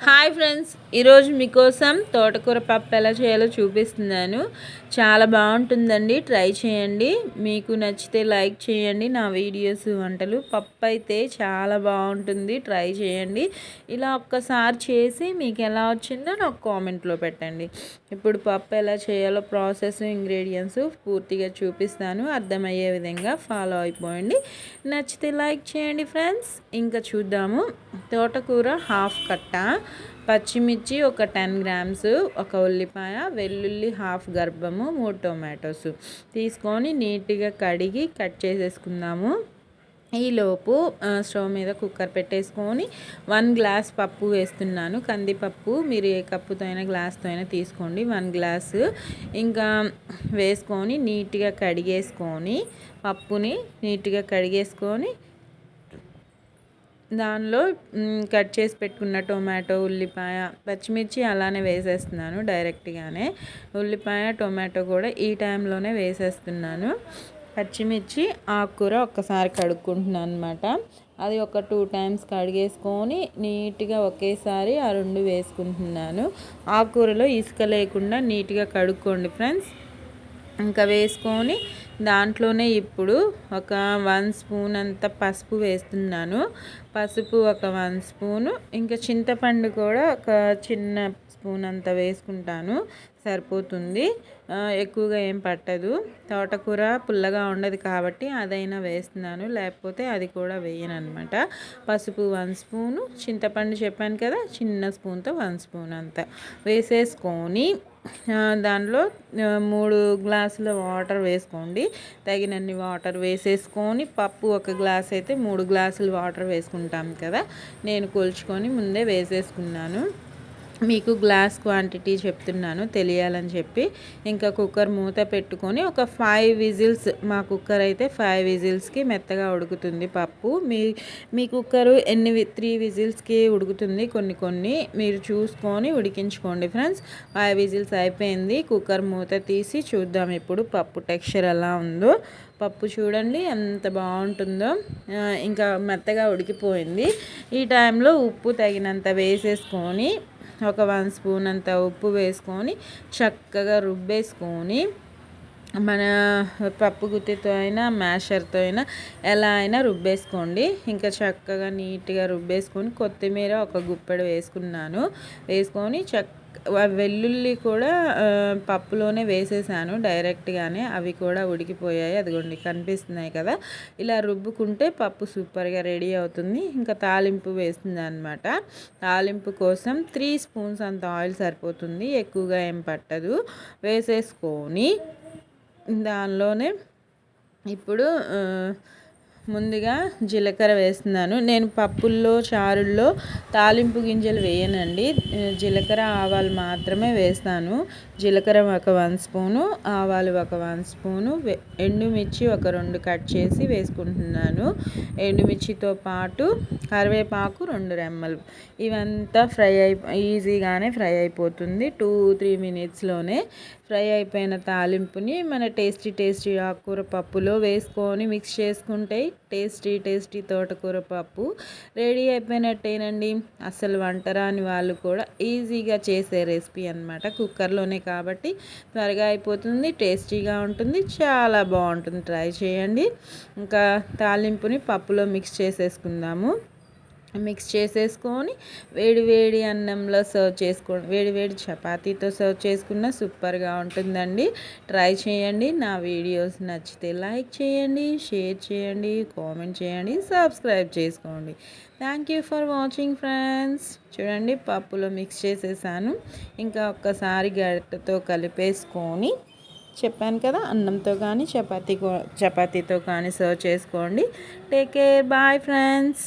Hi. Hi friends ఈరోజు మీకోసం తోటకూర పప్పు ఎలా చేయాలో చూపిస్తున్నాను. చాలా బాగుంటుందండి ట్రై చేయండి. మీకు నచ్చితే లైక్ చేయండి నా వీడియోస్ వంటలు పప్పు అయితే చాలా బాగుంటుంది ట్రై చేయండి. ఇలా ఒక్కసారి చేసి మీకు ఎలా వచ్చిందో నాకు కామెంట్లో పెట్టండి. ఇప్పుడు పప్పు ఎలా చేయాలో ప్రాసెస్ ఇంగ్రీడియంట్స్ పూర్తిగా చూపిస్తాను అర్థమయ్యే విధంగా ఫాలో అయిపోయండి నచ్చితే లైక్ చేయండి ఫ్రెండ్స్. ఇంకా చూద్దాము తోటకూర హాఫ్ కట్ట. పచ్చిమిర్చి ఒక టెన్ గ్రామ్స్ ఒక ఉల్లిపాయ వెల్లుల్లి హాఫ్ గర్భము మూడు టొమాటోస్. తీసుకొని నీట్గా కడిగి కట్ చేసేసుకుందాము. ఈలోపు స్టవ్ మీద కుక్కర్ పెట్టేసుకొని వన్ గ్లాస్ పప్పు వేస్తున్నాను. కందిపప్పు మీరు ఏ కప్పుతో అయినా గ్లాస్తో అయినా తీసుకోండి. One glass. ఇంకా వేసుకొని నీట్గా కడిగేసుకొని పప్పుని నీట్గా కడిగేసుకొని దానిలో కట్ చేసి పెట్టుకున్న టొమాటో ఉల్లిపాయ పచ్చిమిర్చి అలానే వేసేస్తున్నాను డైరెక్ట్గానే. ఉల్లిపాయ టొమాటో కూడా ఈ టైంలోనే వేసేస్తున్నాను. పచ్చిమిర్చి ఆకుకూర ఒక్కసారి కడుక్కుంటున్నాను అనమాట అది ఒక టూ టైమ్స్ కడిగేసుకొని నీట్గా ఒకేసారి ఆ రెండు వేసుకుంటున్నాను. ఆకుకూరలో ఇసుక లేకుండా నీట్గా కడుక్కోండి ఫ్రెండ్స్. ఇంకా వేసుకొని దాంట్లోనే ఇప్పుడు ఒక వన్ స్పూన్ అంత పసుపు వేస్తున్నాను. పసుపు ఒక వన్ స్పూను ఇంకా చింతపండు కూడా ఒక చిన్న స్పూన్ అంత వేసుకుంటాను. సరిపోతుంది. ఎక్కువగా ఏం పట్టదు. తోటకూర పుల్లగా ఉండదు కాబట్టి అదైనా వేస్తున్నాను. లేకపోతే అది కూడా వేయను అనమాట పసుపు వన్ స్పూను చింతపండు చెప్పాను కదా చిన్న స్పూన్తో వన్ స్పూన్ అంత వేసేసుకొని దానిలో మూడు గ్లాసుల వాటర్ వేసుకోండి. తగినన్ని వాటర్ వేసేసుకొని పప్పు ఒక గ్లాస్ అయితే మూడు గ్లాసులు వాటర్ వేసుకుంటాం కదా. నేను కొలుచుకొని ముందే వేసేసుకున్నాను. మీకు గ్లాస్ క్వాంటిటీ చెప్తున్నాను తెలియాలని చెప్పి. ఇంకా కుక్కర్ మూత పెట్టుకొని ఒక ఫైవ్ విజిల్స్ మా కుక్కర్ అయితే ఫైవ్ విజిల్స్కి మెత్తగా ఉడుకుతుంది పప్పు. మీ మీ కుక్కరు ఎన్ని త్రీ విజిల్స్కి ఉడుకుతుంది కొన్ని కొన్ని మీరు చూసుకొని ఉడికించుకోండి ఫ్రెండ్స్. ఫైవ్ విజిల్స్ అయిపోయింది కుక్కర్ మూత తీసి చూద్దాం ఇప్పుడు పప్పు టెక్స్చర్ ఎలా ఉందో. పప్పు చూడండి ఎంత బాగుంటుందో. ఇంకా మెత్తగా ఉడికిపోయింది. ఈ టైంలో ఉప్పు తగినంత వేసేసుకొని ఒక వన్ స్పూన్ అంత ఉప్పు వేసుకొని చక్కగా రుబ్బేసుకొని మన పప్పు గుత్తితో అయినా మ్యాషర్తో అయినా ఎలా అయినా రుబ్బేసుకోండి. ఇంకా చక్కగా నీట్గా రుబ్బేసుకొని కొత్తిమీర ఒక గుప్పెడు వేసుకున్నాను. వేసుకొని చక్క వెల్లుల్లి కూడా పప్పులోనే వేసేసాను డైరెక్ట్గానే. అవి కూడా ఉడికిపోయాయి. అదిగోండి కనిపిస్తున్నాయి కదా. ఇలా రుబ్బుకుంటే పప్పు సూపర్గా రెడీ అవుతుంది. ఇంకా తాలింపు వేస్తుంది అనమాట తాలింపు కోసం త్రీ స్పూన్స్ అంత ఆయిల్ సరిపోతుంది. ఎక్కువగా ఏం పట్టదు. వేసేసుకొని దానిలోనే ఇప్పుడు ముందుగా జీలకర్ర వేస్తున్నాను. నేను పప్పుల్లో చారుల్లో తాలింపు గింజలు వేయనండి. జీలకర్ర ఆవాలు మాత్రమే వేస్తాను. జీలకర్ర ఒక వన్ స్పూను ఆవాలు ఒక వన్ స్పూను ఎండుమిర్చి ఒక రెండు కట్ చేసి వేసుకుంటున్నాను. ఎండుమిర్చితో పాటు కరివేపాకు రెండు రెమ్మలు. ఇవంతా ఫ్రై అయి ఈజీగానే ఫ్రై అయిపోతుంది. టూ త్రీ మినిట్స్లోనే ఫ్రై అయిపోయిన తాలింపుని మన టేస్టీ టేస్టీ ఆకుకూర పప్పులో వేసుకొని మిక్స్ చేసుకుంటే టేస్టీ టేస్టీ తోటకూర పప్పు రెడీ అయిపోయినట్టేనండి. అసలు వంట రాని వాళ్ళు కూడా ఈజీగా చేసే రెసిపీ అనమాట కుక్కర్లోనే కాబట్టి త్వరగా అయిపోతుంది టేస్టీగా ఉంటుంది చాలా బాగుంటుంది. ట్రై చేయండి. ఇంకా తాలింపుని పప్పులో మిక్స్ చేసేసుకుందాము. మిక్స్ చేసేసుకొని వేడి వేడి అన్నంలో సర్వ్ చేసుకోండి వేడి వేడి చపాతీతో సర్వ్ చేసుకున్న సూపర్గా ఉంటుందండి. ట్రై చేయండి. నా వీడియోస్ నచ్చితే లైక్ చేయండి షేర్ చేయండి కామెంట్ చేయండి సబ్స్క్రైబ్ చేసుకోండి. Thank you for watching friends. చూడండి పప్పులో మిక్స్ చేసేసాను. ఇంకా ఒక్కసారి గరిటతో కలిపేసుకొని చెప్పాను కదా అన్నంతో కానీ చపాతీ చపాతీతో కానీ సర్వ్ చేసుకోండి. Take care. Bye friends.